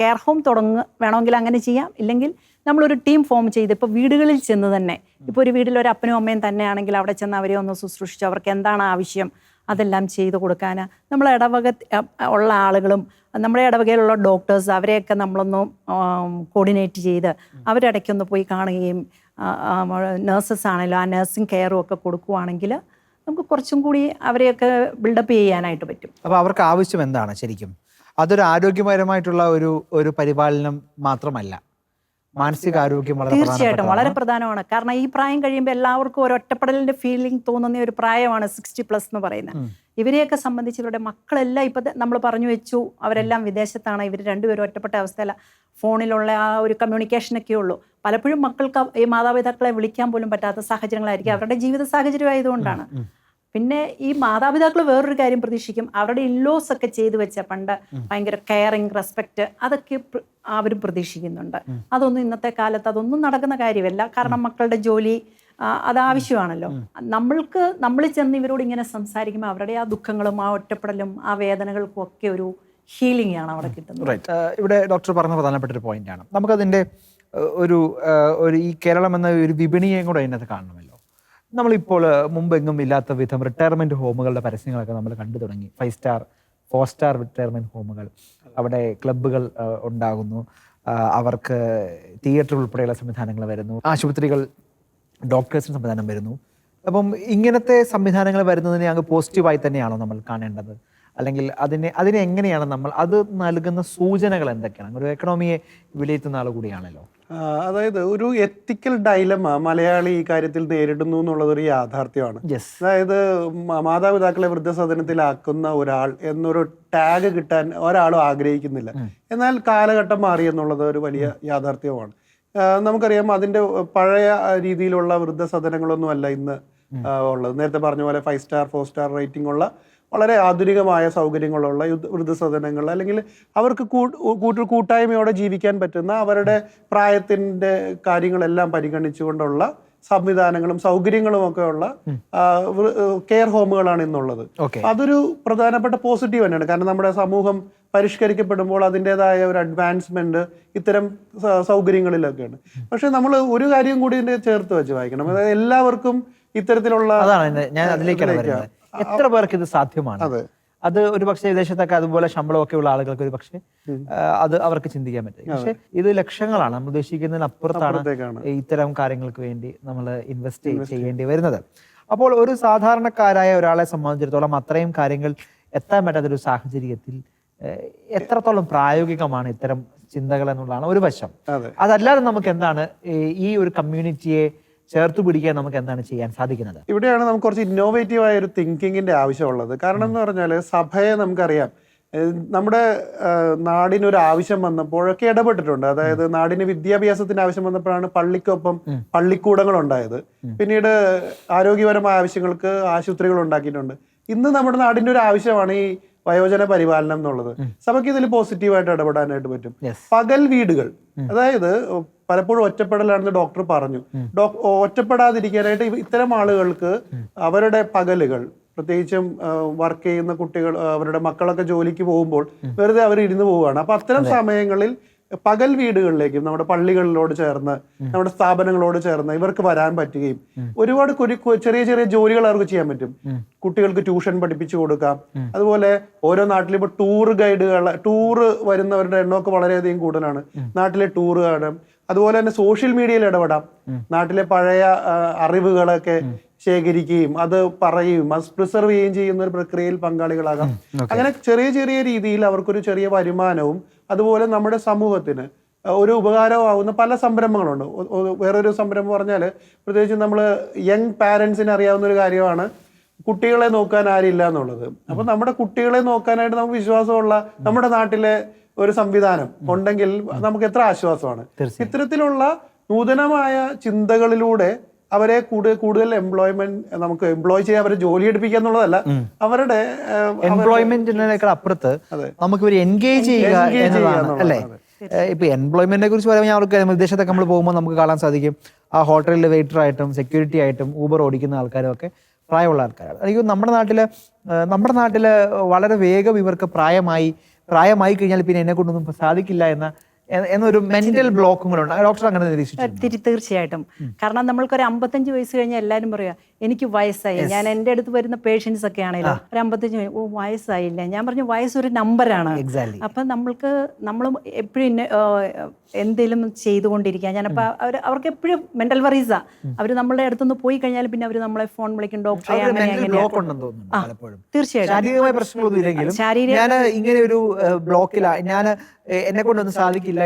കെയർ ഹോം തുടങ്ങുക വേണമെങ്കിൽ അങ്ങനെ ചെയ്യാം. ഇല്ലെങ്കിൽ നമ്മളൊരു ടീം ഫോം ചെയ്ത് ഇപ്പോൾ വീടുകളിൽ ചെന്ന് തന്നെ ഇപ്പോൾ ഒരു വീട്ടിൽ ഒരു അപ്പനും അമ്മയും തന്നെയാണെങ്കിൽ അവിടെ ചെന്ന് അവരെ ഒന്ന് ശുശ്രൂഷിച്ച് അവർക്ക് എന്താണ് ആവശ്യം അതെല്ലാം ചെയ്തു കൊടുക്കാൻ നമ്മൾ ഇടവക ഉള്ള ആളുകളും നമ്മുടെ ഇടവകയിലുള്ള ഡോക്ടേഴ്സ് അവരെയൊക്കെ നമ്മളൊന്ന് കോർഡിനേറ്റ് ചെയ്ത് അവരിടയ്ക്കൊന്ന് പോയി കാണുകയും നേഴ്സസ് ആണെങ്കിലും ആ നഴ്സിംഗ് കെയറും ഒക്കെ കൊടുക്കുവാണെങ്കിൽ നമുക്ക് കുറച്ചും കൂടി അവരെയൊക്കെ ബിൽഡപ്പ് ചെയ്യാനായിട്ട് പറ്റും. അപ്പോൾ അവർക്ക് ആവശ്യം എന്താണ് ശരിക്കും? അതൊരു ആരോഗ്യപരമായിട്ടുള്ള ഒരു ഒരു പരിപാലനം മാത്രമല്ല. മാനസികാരോഗ്യം വളരെ തീർച്ചയായിട്ടും വളരെ പ്രധാനമാണ്. കാരണം ഈ പ്രായം കഴിയുമ്പോൾ എല്ലാവർക്കും ഒരു ഒറ്റപ്പെടലിന്റെ ഫീലിംഗ് തോന്നുന്ന ഒരു പ്രായമാണ് സിക്സ്റ്റി പ്ലസ് എന്ന് പറയുന്നത്. ഇവരെയൊക്കെ സംബന്ധിച്ച് ഇവരുടെ മക്കളെല്ലാം ഇപ്പം നമ്മൾ പറഞ്ഞു വെച്ചു അവരെല്ലാം വിദേശത്താണ്. ഇവർ രണ്ടുപേരും ഒറ്റപ്പെട്ട അവസ്ഥയില ഫോണിലുള്ള ആ ഒരു കമ്മ്യൂണിക്കേഷനൊക്കെ ഉള്ളൂ. പലപ്പോഴും മക്കൾക്ക് ഈ മാതാപിതാക്കളെ വിളിക്കാൻ പോലും പറ്റാത്ത സാഹചര്യങ്ങളായിരിക്കും. അവരുടെ ജീവിത സാഹചര്യം ആയതുകൊണ്ടാണ്. പിന്നെ ഈ മാതാപിതാക്കൾ വേറൊരു കാര്യം പ്രതീക്ഷിക്കും. അവരുടെ ഇൻലോസ് ഒക്കെ ചെയ്തു വെച്ച പണ്ട് ഭയങ്കര കെയറിങ് റെസ്പെക്ട് അതൊക്കെ അവരും പ്രതീക്ഷിക്കുന്നുണ്ട്. അതൊന്നും ഇന്നത്തെ കാലത്ത് അതൊന്നും നടക്കുന്ന കാര്യമല്ല. കാരണം മക്കളുടെ ജോലി അതാവശ്യമാണല്ലോ അത് ആവശ്യമാണല്ലോ. നമ്മൾക്ക് നമ്മൾ ചെന്ന് ഇവരോട് ഇങ്ങനെ സംസാരിക്കുമ്പോൾ അവരുടെ ആ ദുഃഖങ്ങളും ആ ഒറ്റപ്പെടലും ആ വേദനകൾക്കും ഒക്കെ ഒരു ഹീലിംഗ് ആണ് അവിടെ കിട്ടുന്നത്. ഇവിടെ ഡോക്ടർ പറഞ്ഞ പ്രധാനപ്പെട്ട ഒരു പോയിന്റാണ് നമുക്കതിന്റെ നമുക്കതിന്റെ ഒരു ഒരു ഈ കേരളം എന്ന ഒരു വിപണിയെയും കൂടെ അതിനകത്ത് കാണണമല്ലോ. നമ്മളിപ്പോൾ മുമ്പെങ്ങും ഇല്ലാത്ത വിധം റിട്ടയർമെന്റ് ഹോമുകളുടെ പരസ്യങ്ങളൊക്കെ നമ്മൾ കണ്ടു തുടങ്ങി. Five star four star retirement ഹോമുകൾ അവിടെ ക്ലബ്ബുകൾ ഉണ്ടാകുന്നു. അവർക്ക് തിയേറ്റർ ഉൾപ്പെടെയുള്ള സംവിധാനങ്ങൾ വരുന്നു. ആശുപത്രികൾ ഡോക്ടേഴ്സിന് സംവിധാനം വരുന്നു. അപ്പം ഇങ്ങനത്തെ സംവിധാനങ്ങൾ വരുന്നതിനെ അങ്ങ് പോസിറ്റീവായി തന്നെയാണോ നമ്മൾ കാണേണ്ടത്? അല്ലെങ്കിൽ അതിനെ അതിനെ എങ്ങനെയാണ് നമ്മൾ അത് നൽകുന്ന സൂചനകൾ എന്തൊക്കെയാണ്? ഒരു എക്കണോമിയെ വിലയിരുത്തുന്ന ആൾ കൂടിയാണല്ലോ. അതായത് ഒരു എത്തിക്കൽ ഡൈലമ മലയാളി ഈ കാര്യത്തിൽ നേരിടുന്നു എന്നുള്ളത് ഒരു യാഥാർത്ഥ്യമാണ് അതായത് മാതാപിതാക്കളെ വൃദ്ധസദനത്തിലാക്കുന്ന ഒരാൾ എന്നൊരു ടാഗ് കിട്ടാൻ ഒരാളും ആഗ്രഹിക്കുന്നില്ല. എന്നാൽ കാലഘട്ടം മാറി എന്നുള്ളത് ഒരു വലിയ യാഥാർത്ഥ്യമാണ്. നമുക്കറിയാം അതിന്റെ പഴയ രീതിയിലുള്ള വൃദ്ധസദനങ്ങളൊന്നും അല്ല ഇന്ന് ഉള്ളത്. നേരത്തെ പറഞ്ഞ പോലെ five star four star rating ഉള്ള വളരെ ആധുനികമായ സൗകര്യങ്ങളുള്ള വൃദ്ധസദനങ്ങൾ അല്ലെങ്കിൽ അവർക്ക് കൂട്ട് കൂട്ടു കൂട്ടായ്മയോടെ ജീവിക്കാൻ പറ്റുന്ന അവരുടെ പ്രായത്തിന്റെ കാര്യങ്ങളെല്ലാം പരിഗണിച്ചുകൊണ്ടുള്ള സംവിധാനങ്ങളും സൗകര്യങ്ങളും ഒക്കെ ഉള്ള കെയർ ഹോമുകളാണ് ഇന്നുള്ളത്. അതൊരു പ്രധാനപ്പെട്ട പോസിറ്റീവ് തന്നെയാണ്. കാരണം നമ്മുടെ സമൂഹം പരിഷ്കരിക്കപ്പെടുമ്പോൾ അതിന്റെതായ ഒരു അഡ്വാൻസ്മെന്റ് ഇത്തരം സൗകര്യങ്ങളിലൊക്കെയാണ്. പക്ഷെ നമ്മൾ ഒരു കാര്യം കൂടി ഇതിന്റെ ചേർത്ത് വെച്ച് വായിക്കണം. അതായത് എല്ലാവർക്കും ഇത്തരത്തിലുള്ള അതാണ് ഞാൻ അതിലേക്കാണ് എത്ര പേർക്ക് ഇത് സാധ്യമാണ്? അത്. ഒരു പക്ഷേ വിദേശത്തൊക്കെ അതുപോലെ ശമ്പളമൊക്കെ ഉള്ള ആളുകൾക്ക് ഒരു പക്ഷേ അത് അവർക്ക് ചിന്തിക്കാൻ പറ്റും. പക്ഷെ ഇത് ലക്ഷങ്ങളാണ്. നമ്മൾ ഉദ്ദേശിക്കുന്നതിന് അപ്പുറത്താണ് ഇത്തരം കാര്യങ്ങൾക്ക് വേണ്ടി നമ്മൾ ഇൻവെസ്റ്റ് ചെയ്യേണ്ടി വരുന്നത്. അപ്പോൾ ഒരു സാധാരണക്കാരായ ഒരാളെ സംബന്ധിച്ചിടത്തോളം അത്രയും കാര്യങ്ങൾ എത്താൻ പറ്റാത്തൊരു സാഹചര്യത്തിൽ എത്രത്തോളം പ്രായോഗികമാണ് ഇത്തരം ചിന്തകൾ എന്നുള്ളതാണ് ഒരു വശം. അതെ. അതല്ലാതെ നമുക്ക് എന്താണ് ഈ ഒരു കമ്മ്യൂണിറ്റിയെ ചേർത്ത് പിടിക്കാൻ നമുക്ക് എന്താണ് ചെയ്യാൻ സാധിക്കുന്നത്? ഇവിടെയാണ് നമുക്ക് കുറച്ച് ഇന്നോവേറ്റീവ് ആയ ഒരു തിങ്കിങ്ങിന്റെ ആവശ്യമുള്ളത്. കാരണം എന്ന് പറഞ്ഞാൽ സഭയെ നമുക്കറിയാം. നമ്മുടെ നാടിനൊരു ആവശ്യം വന്നപ്പോഴൊക്കെ ഇടപെട്ടിട്ടുണ്ട്. അതായത് നാടിന് വിദ്യാഭ്യാസത്തിന്റെ ആവശ്യം വന്നപ്പോഴാണ് പള്ളിക്കൊപ്പം പള്ളിക്കൂടങ്ങൾ ഉണ്ടായത് പിന്നീട് ആരോഗ്യപരമായ ആവശ്യങ്ങൾക്ക് ആശുപത്രികൾ ഉണ്ടാക്കിയിട്ടുണ്ട്. ഇന്ന് നമ്മുടെ നാടിന്റെ ഒരു ആവശ്യമാണ് ഈ വയോജന പരിപാലനം എന്നുള്ളത്. സഭയ്ക്ക് ഇതിൽ പോസിറ്റീവായിട്ട് ഇടപെടാനായിട്ട് പറ്റും. പകൽ വീടുകൾ. അതായത് പലപ്പോഴും ഒറ്റപ്പെടലാണെന്ന് ഡോക്ടർ പറഞ്ഞു. ഒറ്റപ്പെടാതിരിക്കാനായിട്ട് ഇത്തരം ആളുകൾക്ക് അവരുടെ പകലുകൾ പ്രത്യേകിച്ചും വർക്ക് ചെയ്യുന്ന കുട്ടികൾ അവരുടെ മക്കളൊക്കെ ജോലിക്ക് പോകുമ്പോൾ വെറുതെ അവർ ഇരുന്ന് പോവുകയാണ്. അപ്പൊ അത്തരം സമയങ്ങളിൽ പകൽ വീടുകളിലേക്കും നമ്മുടെ പള്ളികളിലോട് ചേർന്ന് നമ്മുടെ സ്ഥാപനങ്ങളോട് ചേർന്ന് ഇവർക്ക് വരാൻ പറ്റുകയും ഒരുപാട് ചെറിയ ചെറിയ ജോലികൾ അവർക്ക് ചെയ്യാൻ പറ്റും. കുട്ടികൾക്ക് ട്യൂഷൻ പഠിപ്പിച്ചു കൊടുക്കാം. അതുപോലെ ഓരോ നാട്ടിലും ഇപ്പൊ ടൂർ ഗൈഡുകൾ ടൂർ വരുന്നവരുടെ എണ്ണമൊക്കെ വളരെയധികം കൂടുതലാണ്. നാട്ടിലെ ടൂർ കാണാം അതുപോലെ തന്നെ സോഷ്യൽ മീഡിയയിൽ ഇടപെടാം. നാട്ടിലെ പഴയ അറിവുകളൊക്കെ ശേഖരിക്കുകയും അത് പറയുകയും അത് പ്രിസർവ് ചെയ്യുകയും ചെയ്യുന്ന ഒരു പ്രക്രിയയിൽ പങ്കാളികളാകാം. അങ്ങനെ ചെറിയ ചെറിയ രീതിയിൽ അവർക്കൊരു ചെറിയ വരുമാനവും അതുപോലെ നമ്മുടെ സമൂഹത്തിന് ഒരു ഉപകാരമാവുന്ന പല സംരംഭങ്ങളുണ്ട്. വേറൊരു സംരംഭം പറഞ്ഞാൽ പ്രത്യേകിച്ച് നമ്മൾ യങ് പാരൻസിന് അറിയാവുന്ന ഒരു കാര്യമാണ്. കുട്ടികളെ നോക്കാൻ ആരില്ല എന്നുള്ളത്. അപ്പൊ നമ്മുടെ കുട്ടികളെ നോക്കാനായിട്ട് നമുക്ക് വിശ്വാസമുള്ള നമ്മുടെ നാട്ടിലെ ഒരു സംവിധാനം ഉണ്ടെങ്കിൽ നമുക്ക് എത്ര ആശ്വാസമാണ്. ഇത്തരത്തിലുള്ള നൂതനമായ ചിന്തകളിലൂടെ അവരെ കൂടുതൽ കൂടുതൽ എംപ്ലോയ്മെന്റ് നമുക്ക് എംപ്ലോയ് ചെയ്യാൻ അവരെ ജോലി എടുപ്പിക്കുക എന്നുള്ളതല്ല അവരുടെ എംപ്ലോയ്മെന്റിനേക്കാൾ അപ്പുറത്ത് നമുക്ക് എൻഗേജ് ചെയ്യുക എന്നതാണ് അല്ലേ? ഇപ്പൊ എംപ്ലോയ്മെന്റിനെ കുറിച്ച് പറയുമ്പോൾ ഞാൻ അവർക്ക് വിദേശത്തൊക്കെ നമ്മൾ പോകുമ്പോൾ നമുക്ക് കാണാൻ സാധിക്കും. ആ ഹോട്ടലിലെ വെയിറ്റർ ആയിട്ടും സെക്യൂരിറ്റി ആയിട്ടും ഊബർ ഓടിക്കുന്ന ആൾക്കാരും ഒക്കെ പ്രായമുള്ള ആൾക്കാരാണ്. എനിക്ക് നമ്മുടെ നാട്ടിൽ നമ്മുടെ നാട്ടിൽ വളരെ വേഗം ഇവർക്ക് പ്രായമായി പ്രായമായി കഴിഞ്ഞാൽ പിന്നെ എന്നെ കൊണ്ടൊന്നും സാധിക്കില്ല എന്ന എന്നൊരു മെന്റൽ ബ്ലോക്കും കൂടെ ഉണ്ട്. ഡോക്ടർ അങ്ങനെ നിരീക്ഷിച്ചു തീർച്ചയായിട്ടും. കാരണം നമ്മൾക്ക് ഒരു അമ്പത്തഞ്ച് വയസ്സ് കഴിഞ്ഞാൽ എല്ലാവരും പറയാ എനിക്ക് വയസ്സായി. ഞാൻ എന്റെ അടുത്ത് വരുന്ന പേഷ്യൻസ് ഒക്കെ ആണെങ്കിലും ഒരു അമ്പത്തഞ്ച് ഓ വയസ്സായില്ല. ഞാൻ പറഞ്ഞു വയസ്സൊരു നമ്പറാണ് അപ്പം നമ്മൾക്ക് നമ്മൾ എപ്പോഴും എന്തെങ്കിലും ചെയ്തുകൊണ്ടിരിക്കുക. ഞാനപ്പോൾ അവർ അവർക്ക് എപ്പോഴും മെന്റൽ വറീസാ അവർ നമ്മളുടെ അടുത്തുനിന്ന് പോയി കഴിഞ്ഞാൽ പിന്നെ അവർ നമ്മളെ ഫോൺ വിളിക്കും ഡോക്ടറെ തീർച്ചയായിട്ടും. ഞാൻ ഇങ്ങനെ ഒരു ബ്ലോക്കില ഞാൻ എന്നെ കൊണ്ടൊന്നും സാധിക്കില്ല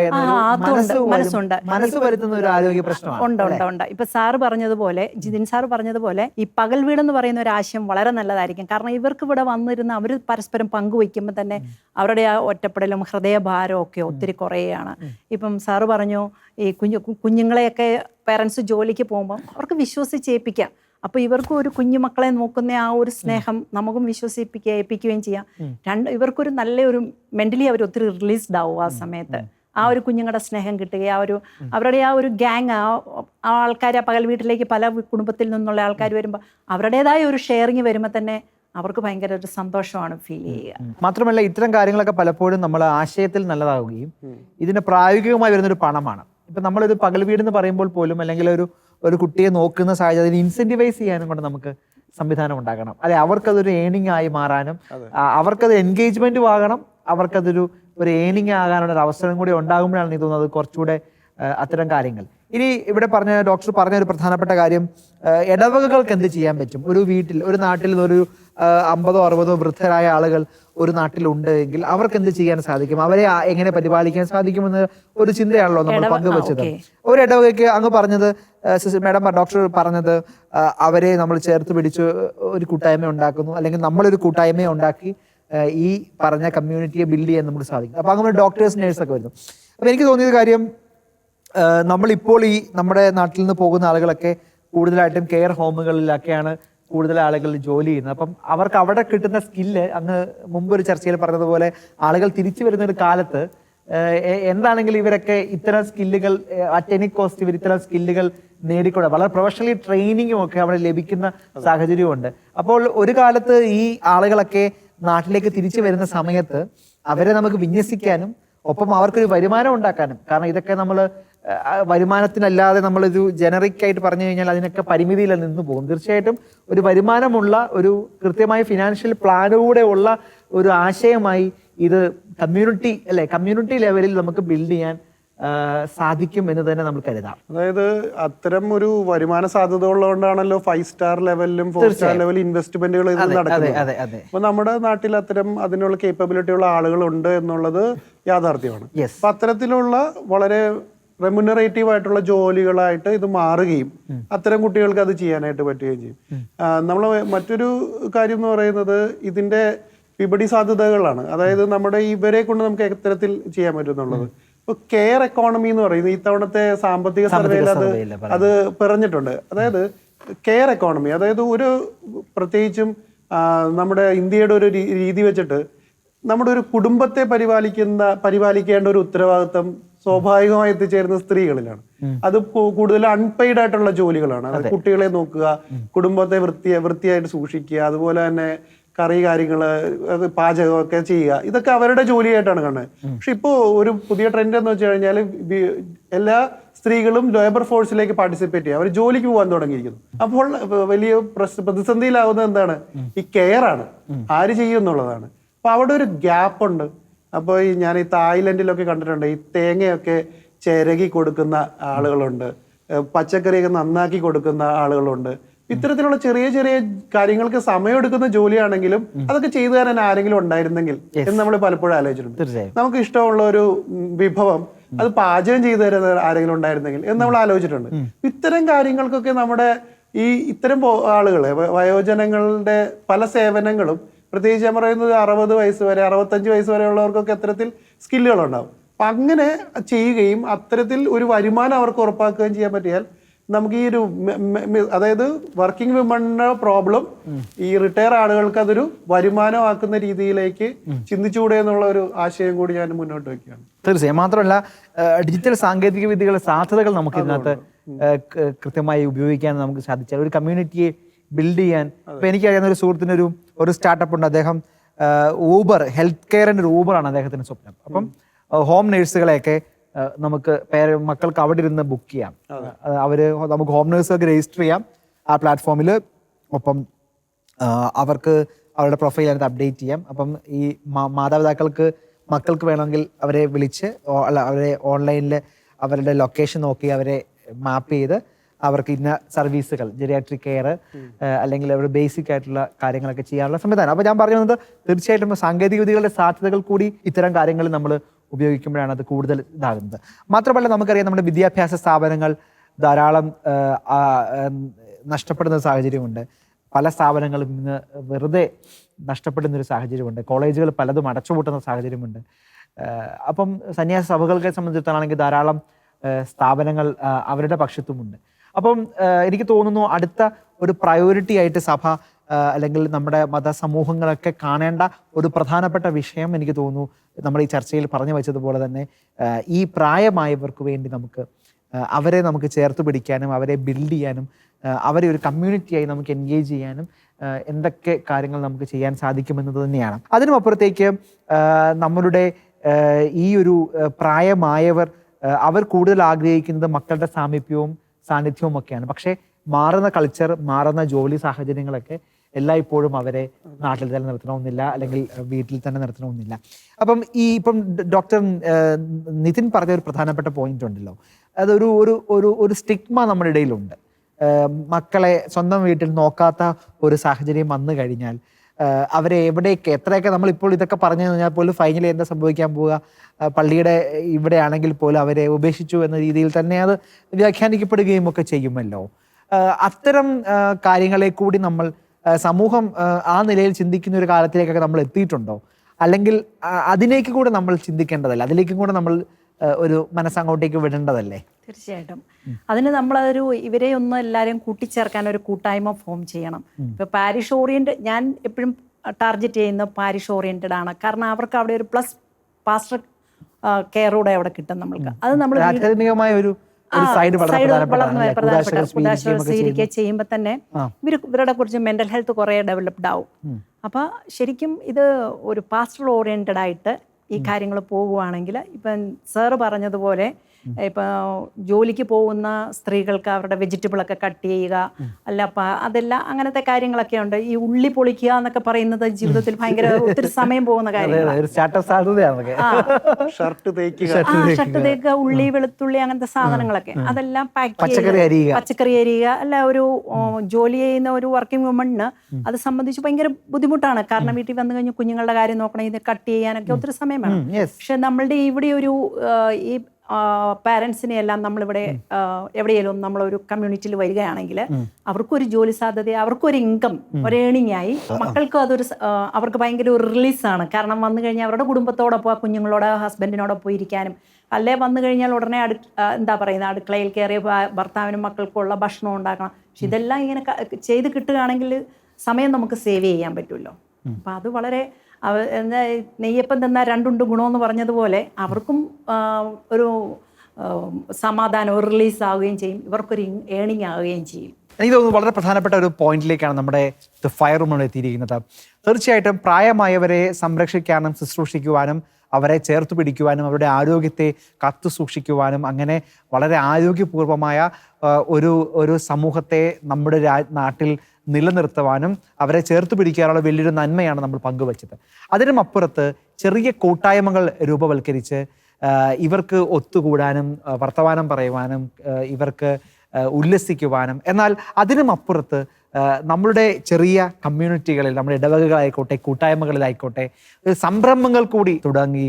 മനസ്സുണ്ട്. മനസ്സ് വരുത്തുന്ന ഒരു ആരോഗ്യ പ്രശ്നമാണ് ഉണ്ട് ഉണ്ട് ഉണ്ട്. ഇപ്പൊ സാറ് പറഞ്ഞതുപോലെ ജിതിൻ സാർ പറഞ്ഞതുപോലെ ഈ പകൽ വീടെന്ന് പറയുന്ന ഒരു ആശയം വളരെ നല്ലതായിരിക്കും. കാരണം ഇവർക്ക് ഇവിടെ വന്നിരുന്ന അവർ പരസ്പരം പങ്കുവയ്ക്കുമ്പോൾ തന്നെ അവരുടെ ആ ഒറ്റപ്പെടലും ഹൃദയഭാരവും ഒക്കെ ഒത്തിരി കുറയാണ്. ഇപ്പം സാറ് പറഞ്ഞു ഈ കുഞ്ഞു കുഞ്ഞുങ്ങളെയൊക്കെ പേരൻസ് ജോലിക്ക് പോകുമ്പം അവർക്ക് വിശ്വസിച്ചേൽപ്പിക്കാം. അപ്പൊ ഇവർക്കും ഒരു കുഞ്ഞുമക്കളെ നോക്കുന്ന ആ ഒരു സ്നേഹം നമുക്കും വിശ്വസിപ്പിക്കുക ഏൽപ്പിക്കുകയും ചെയ്യാം. രണ്ട് ഇവർക്കൊരു നല്ലൊരു മെന്റലി അവർ ഒത്തിരി റിലീസ്ഡ് ആവും ആ സമയത്ത്. ആ ഒരു കുഞ്ഞുങ്ങളുടെ സ്നേഹം കിട്ടുക ആ ഒരു അവരുടെ ആ ഒരു ഗ്യാങ് ആ ആ ആൾക്കാർ ആ പകൽ വീട്ടിലേക്ക് പല കുടുംബത്തിൽ നിന്നുള്ള ആൾക്കാർ വരുമ്പോൾ അവരുടേതായ ഒരു ഷെയറിങ് വരുമ്പോൾ തന്നെ അവർക്ക് ഭയങ്കര ഒരു സന്തോഷമാണ് ഫീൽ ചെയ്യുക. മാത്രമല്ല ഇത്തരം കാര്യങ്ങളൊക്കെ പലപ്പോഴും നമ്മൾ ആശയത്തിൽ നല്ലതാവുകയും ഇതിന് പ്രായോഗികമായി വരുന്നൊരു പണമാണ്. ഇപ്പൊ നമ്മളൊരു പകൽ വീട് എന്ന് പറയുമ്പോൾ പോലും അല്ലെങ്കിൽ ഒരു ഒരു കുട്ടിയെ നോക്കുന്ന സാഹചര്യം ഇൻസെന്റിവൈസ് ചെയ്യാനും കൊണ്ട് നമുക്ക് സംവിധാനം ഉണ്ടാക്കണം അല്ലെ അവർക്കതൊരു ഏണിംഗ് ആയി മാറാനും അവർക്കത് എൻഗേജ്മെന്റും ആകണം അവർക്കതൊരു ഒരു ഏണിംഗ് ആകാനുള്ള ഒരു അവസരം കൂടി ഉണ്ടാകുമ്പോഴാണ് എനിക്ക് തോന്നുന്നത് കുറച്ചുകൂടെ അത്തരം കാര്യങ്ങൾ. ഇനി ഇവിടെ പറഞ്ഞ ഡോക്ടർ പറഞ്ഞ ഒരു പ്രധാനപ്പെട്ട കാര്യം ഇടവകകൾക്ക് എന്ത് ചെയ്യാൻ പറ്റും? ഒരു വീട്ടിൽ ഒരു നാട്ടിൽ ഒരു അമ്പതോ അറുപതോ വൃദ്ധരായ ആളുകൾ ഒരു നാട്ടിലുണ്ട് എങ്കിൽ അവർക്ക് എന്ത് ചെയ്യാൻ സാധിക്കും? അവരെ എങ്ങനെ പരിപാലിക്കാൻ സാധിക്കുമെന്ന് ഒരു ചിന്തയാണല്ലോ നമ്മൾ പങ്കുവച്ചത്. ഒരു ഇടവകയ്ക്ക് അങ്ങ് പറഞ്ഞത് മാഡം ഡോക്ടർ പറഞ്ഞത് അവരെ നമ്മൾ ചേർത്ത് പിടിച്ച് ഒരു കൂട്ടായ്മ ഉണ്ടാക്കുന്നു. അല്ലെങ്കിൽ നമ്മളൊരു കൂട്ടായ്മ ഉണ്ടാക്കി ഈ പറഞ്ഞ കമ്മ്യൂണിറ്റിയെ ബിൽഡ് ചെയ്യാൻ നമുക്ക് സാധിക്കും. അപ്പൊ അങ്ങനെ ഡോക്ടേഴ്സ് നേഴ്സ് ഒക്കെ വരുന്നു. അപ്പൊ എനിക്ക് തോന്നിയത് കാര്യം നമ്മൾ നമ്മളിപ്പോൾ ഈ നമ്മുടെ നാട്ടിൽ നിന്ന് പോകുന്ന ആളുകളൊക്കെ കൂടുതലായിട്ടും കെയർ ഹോമുകളിലൊക്കെയാണ് കൂടുതൽ ആളുകൾ ജോലി ചെയ്യുന്നത്. അപ്പം അവർക്ക് അവിടെ കിട്ടുന്ന സ്കില്ല് അന്ന് മുമ്പ് ഒരു ചർച്ചയിൽ പറഞ്ഞതുപോലെ ആളുകൾ തിരിച്ചു വരുന്ന ഒരു കാലത്ത് എന്താണെങ്കിലും ഇവരൊക്കെ ഇത്തരം സ്കില്ലുകൾ അറ്റ് എനി കോസ്റ്റ് ഇവർ ഇത്തരം സ്കില്ലുകൾ നേടിക്കൊണ്ട് വളരെ പ്രൊഫഷണലി ട്രെയിനിങ്ങും ഒക്കെ അവിടെ ലഭിക്കുന്ന സാഹചര്യമുണ്ട് അപ്പോൾ ഒരു കാലത്ത് ഈ ആളുകളൊക്കെ നാട്ടിലേക്ക് തിരിച്ചു വരുന്ന സമയത്ത് അവരെ നമുക്ക് വിന്യസിക്കാനും ഒപ്പം അവർക്കൊരു വരുമാനം ഉണ്ടാക്കാനും കാരണം ഇതൊക്കെ നമ്മൾ വരുമാനത്തിനല്ലാതെ നമ്മളൊരു ജനറിക് ആയിട്ട് പറഞ്ഞു കഴിഞ്ഞാൽ അതിനൊക്കെ പരിമിതിയിൽ നിന്ന് പോകും. തീർച്ചയായിട്ടും ഒരു വരുമാനമുള്ള ഒരു കൃത്യമായ ഫിനാൻഷ്യൽ പ്ലാനോടെ ഉള്ള ഒരു ആശയമായി ഇത് കമ്മ്യൂണിറ്റി അല്ലെ? കമ്മ്യൂണിറ്റി ലെവലിൽ നമുക്ക് ബിൽഡ് ചെയ്യാൻ സാധിക്കും എന്ന് തന്നെ നമ്മൾ കരുതാം. അതായത് അത്തരം ഒരു വരുമാന സാധ്യത ഉള്ളതുകൊണ്ടാണല്ലോ ഫൈവ് സ്റ്റാർ ലെവലിലും ഫോർ സ്റ്റാർ ലെവൽ ഇൻവെസ്റ്റ്മെന്റുകൾ ഇത് നടക്കുന്നത്. അപ്പൊ നമ്മുടെ നാട്ടിൽ അത്തരം അതിനുള്ള കേപ്പബിലിറ്റി ഉള്ള ആളുകളുണ്ട് എന്നുള്ളത് യാഥാർത്ഥ്യമാണ്. അപ്പൊ അത്തരത്തിലുള്ള വളരെ റെമുനറേറ്റീവ് ആയിട്ടുള്ള ജോലികളായിട്ട് ഇത് മാറുകയും അത്തരം കുട്ടികൾക്ക് അത് ചെയ്യാനായിട്ട് പറ്റുകയും ചെയ്യും. നമ്മൾ മറ്റൊരു കാര്യം എന്ന് പറയുന്നത് ഇതിന്റെ വിപണി സാധ്യതകളാണ്. അതായത് നമ്മുടെ ഇവരെ കൊണ്ട് നമുക്ക് എത്തരത്തിൽ ചെയ്യാൻ പറ്റുന്നുള്ളത് ഇപ്പൊ കെയർ എക്കോണമി എന്ന് പറയുന്നത് ഇത്തവണത്തെ സാമ്പത്തിക സർവേയിൽ അത് അത് പറഞ്ഞിട്ടുണ്ട്. അതായത് കെയർ എക്കോണമി അതായത് ഒരു പ്രത്യേകിച്ചും നമ്മുടെ ഇന്ത്യയുടെ ഒരു രീതി വെച്ചിട്ട് നമ്മുടെ ഒരു കുടുംബത്തെ പരിപാലിക്കുന്ന പരിപാലിക്കേണ്ട ഒരു ഉത്തരവാദിത്തം സ്വാഭാവികമായി എത്തിച്ചേരുന്ന സ്ത്രീകളിലാണ്. അത് കൂടുതൽ അൺപെയ്ഡ് ആയിട്ടുള്ള ജോലികളാണ്. അതായത് കുട്ടികളെ നോക്കുക കുടുംബത്തെ വൃത്തി വൃത്തിയായിട്ട് സൂക്ഷിക്കുക അതുപോലെ തന്നെ കറി കാര്യങ്ങൾ പാചകമൊക്കെ ചെയ്യുക. ഇതൊക്കെ അവരുടെ ജോലിയായിട്ടാണ് കാണുന്നത്. പക്ഷെ ഇപ്പോ ഒരു പുതിയ ട്രെൻഡ് എന്ന് വെച്ച് കഴിഞ്ഞാൽ എല്ലാ സ്ത്രീകളും ലേബർ ഫോഴ്സിലേക്ക് പാർട്ടിസിപ്പേറ്റ് ചെയ്യുക. അവർ ജോലിക്ക് പോകാൻ തുടങ്ങിയിരിക്കുന്നു. അപ്പോൾ വലിയ പ്രതിസന്ധിയിലാവുന്നത് എന്താണ്? ഈ കെയർ ആണ്. ആര് ചെയ്യും എന്നുള്ളതാണ് അപ്പൊ അവിടെ ഒരു ഗ്യാപ്പ് ഉണ്ട്. അപ്പോൾ ഈ ഞാൻ ഈ തായ്ലൻഡിലൊക്കെ കണ്ടിട്ടുണ്ട്. ഈ തേങ്ങയൊക്കെ ചിരകി കൊടുക്കുന്ന ആളുകളുണ്ട്. പച്ചക്കറിയൊക്കെ നന്നാക്കി കൊടുക്കുന്ന ആളുകളുണ്ട്. ഇത്തരത്തിലുള്ള ചെറിയ ചെറിയ കാര്യങ്ങൾക്ക് സമയമെടുക്കുന്ന ജോലിയാണെങ്കിലും അതൊക്കെ ചെയ്തു തരാൻ ആരെങ്കിലും ഉണ്ടായിരുന്നെങ്കിൽ എന്ന് നമ്മൾ പലപ്പോഴും ആലോചിച്ചിട്ടുണ്ട്. നമുക്ക് ഇഷ്ടമുള്ള ഒരു വിഭവം അത് പാചകം ചെയ്തു തരുന്ന ആരെങ്കിലും ഉണ്ടായിരുന്നെങ്കിൽ എന്ന് നമ്മൾ ആലോചിച്ചിട്ടുണ്ട്. ഇത്തരം കാര്യങ്ങൾക്കൊക്കെ നമ്മുടെ ഈ ഇത്തരം ആളുകളെ വയോജനങ്ങളുടെ പല സേവനങ്ങളും പ്രത്യേകിച്ച് ഞാൻ പറയുന്നത് അറുപത് വയസ്സ് വരെ അറുപത്തഞ്ച് വയസ്സ് വരെ ഉള്ളവർക്കൊക്കെ അത്തരത്തിൽ സ്കില്ലുകളുണ്ടാവും. അപ്പം അങ്ങനെ ചെയ്യുകയും അത്തരത്തിൽ ഒരു വരുമാനം അവർക്ക് ഉറപ്പാക്കുകയും ചെയ്യാൻ പറ്റിയാൽ നമുക്ക് ഈ ഒരു അതായത് വർക്കിംഗ് വിമണിന്റെ പ്രോബ്ലം ഈ റിട്ടയർ ആളുകൾക്ക് അതൊരു വരുമാനമാക്കുന്ന രീതിയിലേക്ക് ചിന്തിച്ചുകൂടെ എന്നുള്ള ഒരു ആശയം കൂടി ഞാൻ മുന്നോട്ട് വയ്ക്കുകയാണ്. തീർച്ചയായും. മാത്രമല്ല ഡിജിറ്റൽ സാങ്കേതിക വിദ്യകളുടെ സാധ്യതകൾ നമുക്ക് ഇതിനകത്ത് കൃത്യമായി ഉപയോഗിക്കാൻ നമുക്ക് സാധിച്ചാൽ ഒരു കമ്മ്യൂണിറ്റിയെ ബിൽഡ് ചെയ്യാൻ. ഇപ്പൊ എനിക്കറിയാവുന്ന ഒരു സുഹൃത്തിന് ഒരു ഒരു സ്റ്റാർട്ടപ്പ് ഉണ്ട്. അദ്ദേഹം ഊബർ ഹെൽത്ത് കെയറിന്റെ ഒരു ഊബറാണ് അദ്ദേഹത്തിന്റെ സ്വപ്നം. അപ്പം ഹോം നേഴ്സുകളെയൊക്കെ നമുക്ക് പേര് മക്കൾക്ക് അവിടെ ഇരുന്ന് ബുക്ക് ചെയ്യാം. അവർ നമുക്ക് ഹോം നേഴ്സൊക്കെ രജിസ്റ്റർ ചെയ്യാം. ആ പ്ലാറ്റ്ഫോമിൽ ഒപ്പം അവർക്ക് അവരുടെ പ്രൊഫൈൽ അതിനകത്ത് അപ്ഡേറ്റ് ചെയ്യാം. അപ്പം ഈ മാതാപിതാക്കൾക്ക് മക്കൾക്ക് വേണമെങ്കിൽ അവരെ വിളിച്ച് അല്ല അവരെ ഓൺലൈനിൽ അവരുടെ ലൊക്കേഷൻ നോക്കി അവരെ മാപ്പ് ചെയ്ത് അവർക്ക് ഇന്ന സർവീസുകൾ ജെറിയാട്രിക് കെയർ അല്ലെങ്കിൽ അവരുടെ ബേസിക് ആയിട്ടുള്ള കാര്യങ്ങളൊക്കെ ചെയ്യാനുള്ള സംവിധാനം. അപ്പോൾ ഞാൻ പറഞ്ഞു വന്നത് തീർച്ചയായിട്ടും സാങ്കേതിക വിദ്യകളുടെ സാധ്യതകൾ കൂടി ഇത്തരം കാര്യങ്ങൾ നമ്മൾ ഉപയോഗിക്കുമ്പോഴാണ് അത് കൂടുതൽ ഇതാകുന്നത്. മാത്രമല്ല നമുക്കറിയാം നമ്മുടെ വിദ്യാഭ്യാസ സ്ഥാപനങ്ങൾ ധാരാളം നഷ്ടപ്പെടുന്ന സാഹചര്യമുണ്ട്. പല സ്ഥാപനങ്ങളും ഇന്ന് വെറുതെ നഷ്ടപ്പെടുന്ന ഒരു സാഹചര്യമുണ്ട്. കോളേജുകൾ പലതും അടച്ചുപൂട്ടുന്ന സാഹചര്യമുണ്ട്. അപ്പം സന്യാസ സഭകളെ സംബന്ധിച്ചിടത്താണെങ്കിൽ ധാരാളം സ്ഥാപനങ്ങൾ അവരുടെ പക്ഷത്തുമുണ്ട്. അപ്പം എനിക്ക് തോന്നുന്നു അടുത്ത ഒരു പ്രയോറിറ്റി ആയിട്ട് സഭ അല്ലെങ്കിൽ നമ്മുടെ മതസമൂഹങ്ങളൊക്കെ കാണേണ്ട ഒരു പ്രധാനപ്പെട്ട വിഷയം എനിക്ക് തോന്നുന്നു നമ്മൾ ഈ ചർച്ചയിൽ പറഞ്ഞു വെച്ചതുപോലെ തന്നെ ഈ പ്രായമായവർക്ക് വേണ്ടി നമുക്ക് അവരെ നമുക്ക് ചേർത്ത് പിടിക്കാനും അവരെ ബിൽഡ് ചെയ്യാനും അവരെ ഒരു കമ്മ്യൂണിറ്റിയായി നമുക്ക് എൻഗേജ് ചെയ്യാനും എന്തൊക്കെ കാര്യങ്ങൾ നമുക്ക് ചെയ്യാൻ സാധിക്കുമെന്നത് തന്നെയാണ്. അതിനുമപ്പുറത്തേക്ക് നമ്മളുടെ ഈ ഒരു പ്രായമായവർ അവർ കൂടുതൽ ആഗ്രഹിക്കുന്നത് മക്കളുടെ സാമീപ്യവും സാന്നിധ്യവും ഒക്കെയാണ് പക്ഷേ മാറുന്ന കൾച്ചർ മാറുന്ന ജോലി സാഹചര്യങ്ങളൊക്കെ എല്ലായ്പ്പോഴും അവരെ നാട്ടിൽ തന്നെ നിർത്തണമെന്നില്ല അല്ലെങ്കിൽ വീട്ടിൽ തന്നെ നിർത്തണമെന്നില്ല. അപ്പം ഈ ഇപ്പം ഡോക്ടർ നിതിൻ പറഞ്ഞ ഒരു പ്രധാനപ്പെട്ട പോയിന്റ് ഉണ്ടല്ലോ. അതൊരു ഒരു ഒരു ഒരു സ്റ്റിഗ്മ നമ്മുടെ ഇടയിലുണ്ട്. മക്കളെ സ്വന്തം വീട്ടിൽ നോക്കാത്ത ഒരു സാഹചര്യം വന്നു കഴിഞ്ഞാൽ അവരെ എവിടെയൊക്കെ എത്രയൊക്കെ നമ്മൾ ഇപ്പോൾ ഇതൊക്കെ പറഞ്ഞു കഴിഞ്ഞാൽ പോലും ഫൈനലി എന്താ സംഭവിക്കാൻ പോവുക? പള്ളിയുടെ ഇവിടെ ആണെങ്കിൽ പോലും അവരെ ഉപേക്ഷിച്ചു എന്ന രീതിയിൽ തന്നെ അത് വ്യാഖ്യാനിക്കപ്പെടുകയും ഒക്കെ ചെയ്യുമല്ലോ. അത്തരം കാര്യങ്ങളെ കൂടി നമ്മൾ സമൂഹം ആ നിലയിൽ ചിന്തിക്കുന്ന ഒരു കാലത്തിലേക്കൊക്കെ നമ്മൾ എത്തിയിട്ടുണ്ടോ? അല്ലെങ്കിൽ അതിലേക്ക് കൂടെ നമ്മൾ ചിന്തിക്കേണ്ടതല്ലേ? അതിലേക്കും കൂടെ നമ്മൾ ഒരു മനസ്സങ്ങോട്ടേക്ക് വിടേണ്ടതല്ലേ? തീർച്ചയായിട്ടും. അതിന് നമ്മളൊരു ഇവരെ ഒന്ന് എല്ലാവരെയും കൂട്ടിച്ചേർക്കാൻ ഒരു കൂട്ടായ്മ ഫോം ചെയ്യണം. ഇപ്പൊ പാരിഷ് ഓറിയന്റ് ഞാൻ എപ്പോഴും ടാർഗറ്റ് ചെയ്യുന്ന പാരിഷ് ഓറിയന്റഡ് ആണ്. കാരണം അവർക്ക് അവിടെ ഒരു പ്ലസ് പാസ്റ്റർ കെയറൂടെ അവിടെ കിട്ടും നമ്മൾക്ക്. അത് നമ്മൾ ആധ്യാത്മികമായ ഒരു സൈഡ് സ്വീകരിക്കുക ചെയ്യുമ്പോൾ. തന്നെ ഇവർ ഇവരുടെ കുറിച്ച് മെന്റൽ ഹെൽത്ത് കുറേ ഡെവലപ്ഡ് ആവും. അപ്പോൾ ശരിക്കും ഇത് ഒരു പാസ്റ്റർ ഓറിയന്റഡ് ആയിട്ട് ഈ കാര്യങ്ങൾ പോകുവാണെങ്കിൽ ഇപ്പം സാറ് പറഞ്ഞതുപോലെ ഇപ്പം ജോലിക്ക് പോകുന്ന സ്ത്രീകൾക്ക് അവരുടെ വെജിറ്റബിൾ ഒക്കെ കട്ട് ചെയ്യുക അല്ല അതെല്ലാം അങ്ങനത്തെ കാര്യങ്ങളൊക്കെ ഉണ്ട്. ഈ ഉള്ളി പൊളിക്കുക എന്നൊക്കെ പറയുന്നത് ജീവിതത്തിൽ ഭയങ്കര ഒത്തിരി സമയം പോകുന്ന കാര്യമാണ് കാര്യങ്ങളാണ് ഷർട്ട് തേക്കുക. ഉള്ളി വെളുത്തുള്ളി അങ്ങനത്തെ സാധനങ്ങളൊക്കെ. അതെല്ലാം പാക്ക് പച്ചക്കറി അരിയുക. പച്ചക്കറി അരിയുക. അല്ല ഒരു ജോലി ചെയ്യുന്ന ഒരു വർക്കിംഗ് വുമണിന് അത് സംബന്ധിച്ച് ഭയങ്കര ബുദ്ധിമുട്ടാണ്. കാരണം വീട്ടിൽ വന്നു കഴിഞ്ഞ് കുഞ്ഞുങ്ങളുടെ കാര്യം നോക്കണം ഇത് കട്ട് ചെയ്യാനൊക്കെ ഒത്തിരി സമയം വേണം. yes. പക്ഷെ നമ്മളുടെ ഇവിടെ ഒരു ഈ പാരൻസിനെ എല്ലാം നമ്മളിവിടെ എവിടെയെങ്കിലും നമ്മളൊരു കമ്മ്യൂണിറ്റിയിൽ വരികയാണെങ്കിൽ അവർക്കൊരു ജോലി സാധ്യത അവർക്കൊരു ഇൻകം ഒരു ഏണിംഗ് ആയി മക്കൾക്കും അതൊരു അവർക്ക് ഭയങ്കര ഒരു റിലീസാണ് കാരണം വന്നു കഴിഞ്ഞാൽ അവരുടെ കുടുംബത്തോടൊപ്പം കുഞ്ഞുങ്ങളോട് ഹസ്ബൻഡിനോടൊപ്പം ഇരിക്കാനും അല്ലേ വന്നു കഴിഞ്ഞാൽ ഉടനെ അടു എന്താ പറയുന്നത് അടുക്കളയിൽ കയറി ഭർത്താവിനും മക്കൾക്കുള്ള ഭക്ഷണം ഉണ്ടാക്കണം. പക്ഷെ ഇതെല്ലാം ഇങ്ങനെ ചെയ്ത് കിട്ടുകയാണെങ്കിൽ സമയം നമുക്ക് സേവ് ചെയ്യാൻ പറ്റുമല്ലോ. അപ്പം അത് വളരെ അവ- നെയ്യപ്പം തന്നാൽ രണ്ടുണ്ട് ഗുണമെന്ന് പറഞ്ഞതുപോലെ അവർക്കും ഒരു സമാധാനം റിലീസ് ആവുകയും ചെയ്യും. ഇവർക്കൊരു ഏണിംഗ് ആവുകയും ചെയ്യും. എനിക്ക് തോന്നുന്നു വളരെ പ്രധാനപ്പെട്ട ഒരു പോയിന്റിലേക്കാണ് നമ്മുടെ ദ ഫയർ റൂമിൽ എത്തിയിരിക്കുന്നത്. തീർച്ചയായിട്ടും പ്രായമായവരെ സംരക്ഷിക്കാനും ശുശ്രൂഷിക്കുവാനും അവരെ ചേർത്ത് പിടിക്കുവാനും അവരുടെ ആരോഗ്യത്തെ കത്തു സൂക്ഷിക്കുവാനും അങ്ങനെ വളരെ ആരോഗ്യപൂർവമായ ഒരു ഒരു സമൂഹത്തെ നമ്മുടെ നാട്ടിൽ നിലനിർത്തുവാനും അവരെ ചേർത്ത് പിടിക്കാനുള്ള വലിയൊരു നന്മയാണ് നമ്മൾ പങ്കുവച്ചത്. അതിനും അപ്പുറത്ത് ചെറിയ കൂട്ടായ്മകൾ രൂപവൽക്കരിച്ച് ഇവർക്ക് ഒത്തുകൂടാനും വർത്തമാനം പറയുവാനും ഇവർക്ക് ഉല്ലസിക്കുവാനും. എന്നാൽ അതിനും അപ്പുറത്ത് നമ്മളുടെ ചെറിയ കമ്മ്യൂണിറ്റികളിൽ നമ്മുടെ ഇടവകകളായിക്കോട്ടെ കൂട്ടായ്മകളിലായിക്കോട്ടെ സംരംഭങ്ങൾ കൂടി തുടങ്ങി.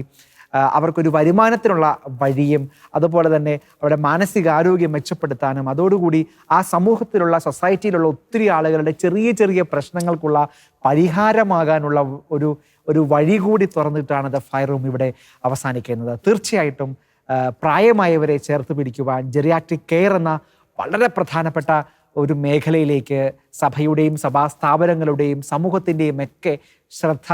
അവർക്കൊരു വരുമാനത്തിനുള്ള വഴിയും അതുപോലെ തന്നെ അവരുടെ മാനസികാരോഗ്യം മെച്ചപ്പെടുത്താനും അതോടുകൂടി ആ സമൂഹത്തിലുള്ള സൊസൈറ്റിയിലുള്ള ഒത്തിരി ആളുകളുടെ ചെറിയ ചെറിയ പ്രശ്നങ്ങൾക്കുള്ള പരിഹാരമാകാനുള്ള ഒരു ഒരു വഴി കൂടി തുറന്നിട്ടാണ് ദ ഫയർ റൂം ഇവിടെ അവസാനിക്കുന്നത്. തീർച്ചയായിട്ടും പ്രായമായവരെ ചേർത്ത് പിടിക്കുവാൻ ജെറിയാട്രിക് കെയർ എന്ന വളരെ പ്രധാനപ്പെട്ട ഒരു മേഖലയിലേക്ക് സഭയുടെയും സഭാ സ്ഥാപനങ്ങളുടെയും സമൂഹത്തിന്റെയും ഒക്കെ ശ്രദ്ധ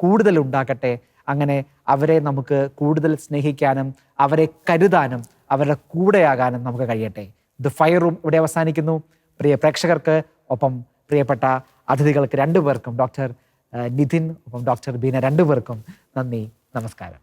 കൂടുതൽ ഉണ്ടാകട്ടെ അങ്ങനെ അവരെ നമുക്ക് കൂടുതൽ സ്നേഹിക്കാനും അവരെ കരുതാനും അവരുടെ കൂടെയാകാനും നമുക്ക് കഴിയട്ടെ. ദ ഫയർ റൂം ഇവിടെ അവസാനിക്കുന്നു. പ്രിയ പ്രേക്ഷകർക്ക് ഒപ്പം പ്രിയപ്പെട്ട അതിഥികൾക്ക് രണ്ടുപേർക്കും ഡോക്ടർ നിതിൻ ഒപ്പം ഡോക്ടർ ബീന രണ്ടുപേർക്കും നന്ദി നമസ്കാരം.